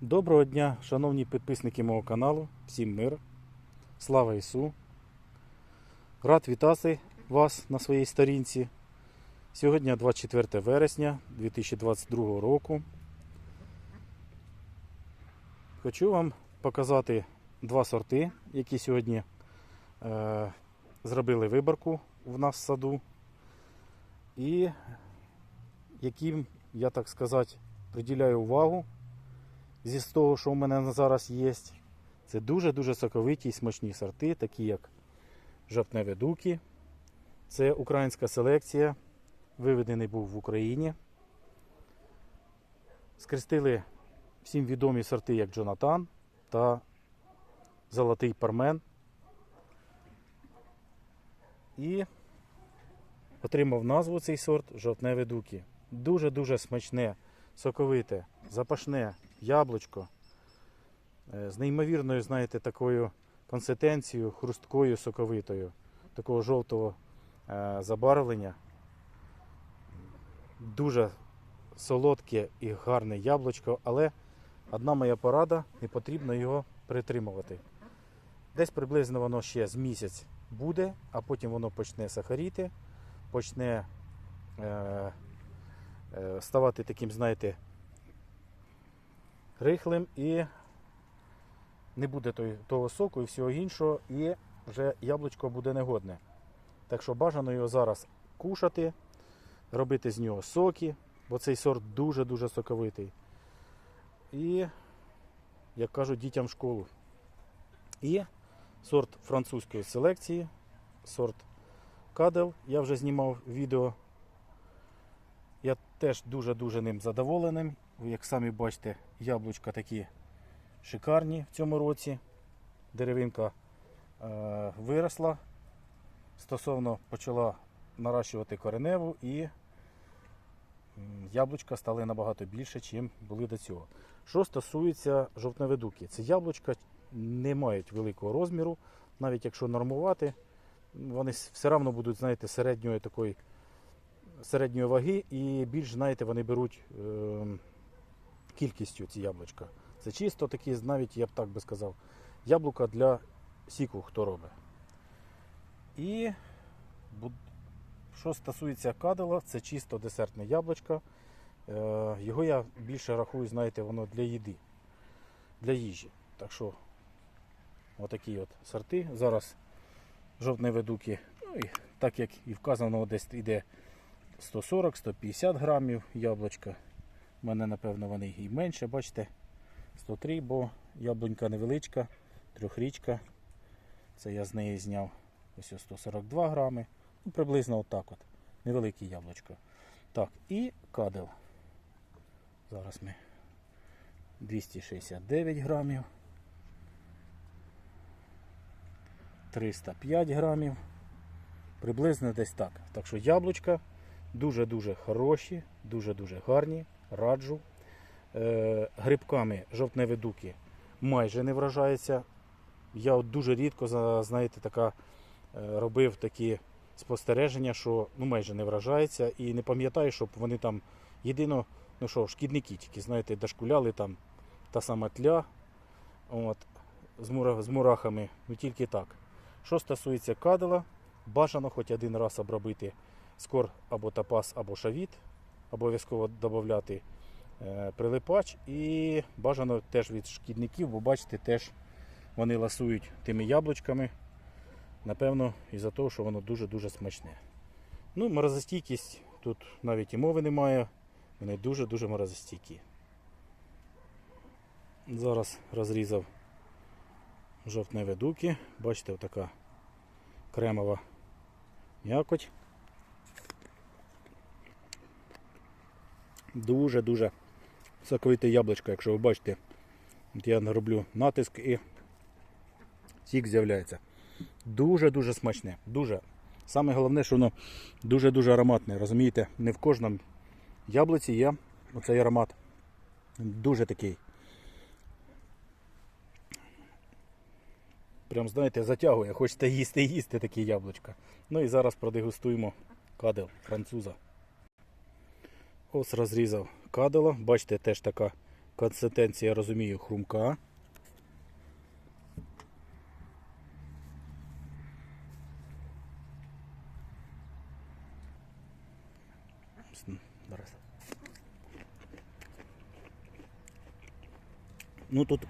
Доброго дня, шановні підписники мого каналу. Всім мир. Слава Ісу. Рад вітати вас на своїй сторінці. Сьогодні 24 вересня 2022 року. Хочу вам показати два сорти, які сьогодні е, зробили виборку в нас в саду. І яким, я так сказати, приділяю увагу зі з того, що в мене зараз є. Це дуже-дуже соковиті і смачні сорти, такі як жовтневі дуки. Це українська селекція. Виведений був в Україні. Скрестили всім відомі сорти, як Джонатан та Золотий Пармен. І отримав назву цей сорт жовтневі дуки. Дуже-дуже смачне, соковите, запашне яблучко е, з неймовірною, знаєте, такою консистенцією, хрусткою, соковитою, такого жовтого е, забарвлення. Дуже солодке і гарне яблучко, але одна моя порада, не потрібно його притримувати. Десь приблизно воно ще з місяць буде, а потім воно почне сахаріти, почне е, е, ставати таким, знаєте, рихлим і не буде того соку і всього іншого, і вже яблучко буде негодне. Так що бажано його зараз кушати, робити з нього соки, бо цей сорт дуже-дуже соковитий. І, як кажуть, дітям в школу. І сорт французької селекції, сорт Кадел. Я вже знімав відео. Я теж дуже-дуже ним задоволений. Ви, як самі бачите, яблучка такі шикарні в цьому році. Деревинка е, виросла. Стосовно почала наращувати кореневу і яблучка стали набагато більше, ніж були до цього. Що стосується жовтневидуки, це яблучка не мають великого розміру, навіть якщо нормувати, вони все одно будуть, знаєте, середньої такої середньої ваги і більш, знаєте, вони беруть е, кількістю ці яблучка. Це чисто такі, навіть я б так би сказав, яблука для сіку, хто робить. І що стосується кадила, це чисто десертне яблучко. Е, Його я більше рахую, знаєте, воно для їди, для їжі. Так що, отакі от сорти. Зараз жовтні ведуки, ну, так як і вказано, десь йде 140-150 грамів яблучка. У мене, напевно, вони і менше, бачите, 103, бо яблунька невеличка, трьохрічка. Це я з неї зняв ось ось 142 грами. Ну, приблизно отак от. Невелике яблучко. Так, і кадел. Зараз ми 269 грамів. 305 грамів. Приблизно десь так. Так що яблучка дуже-дуже хороші, дуже-дуже гарні. Раджу. Е, грибками жовтневі дуки майже не вражається. Я от дуже рідко, знаєте, така, е, робив такі спостереження, що ну, майже не вражається. І не пам'ятаю, щоб вони там єдино, ну що, шкідники тільки, знаєте, дошкуляли там та сама тля от, з, мура, з мурахами, ну тільки так. Що стосується кадила, бажано хоч один раз обробити скор або тапас, або шавіт. Обов'язково додати е, прилипач і бажано теж від шкідників, бо бачите, теж вони ласують тими яблучками. Напевно, із-за того, що воно дуже-дуже смачне. Ну, морозостійкість тут навіть і мови немає. Вони дуже-дуже морозостійкі. Зараз розрізав жовтневі дуки. Бачите, отака кремова м'якоть. Дуже-дуже соковите яблучко, якщо ви бачите, я роблю натиск і сік з'являється. Дуже-дуже смачне. Дуже. Саме головне, що воно дуже-дуже ароматне. Розумієте, не в кожному яблуці є оцей аромат. Дуже такий. Прям, знаєте, затягує, хочете їсти, їсти такі яблучка. Ну і зараз продегустуємо кадел француза. Ось розрізав кадила. Бачите, теж така Консистенція, я розумію, хрумка. Ну тут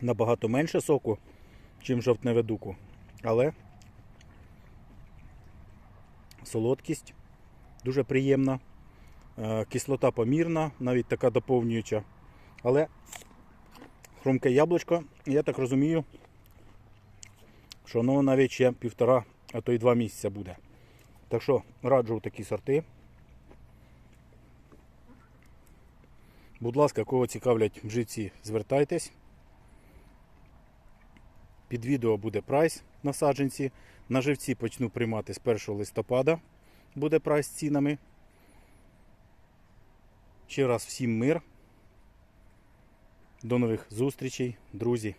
набагато менше соку, чим жовтневе дуку, але солодкість дуже приємна, кислота помірна, навіть така доповнююча. Але хрумке яблучко, я так розумію, що воно навіть ще півтора, а то й два місяця буде. Так що раджу такі сорти. Будь ласка, кого цікавлять живці, звертайтесь. Під відео буде прайс на саджанці. На живці почну приймати з 1 листопада. Буде прайс з цінами. Ще раз всім мир. До нових зустрічей, друзі.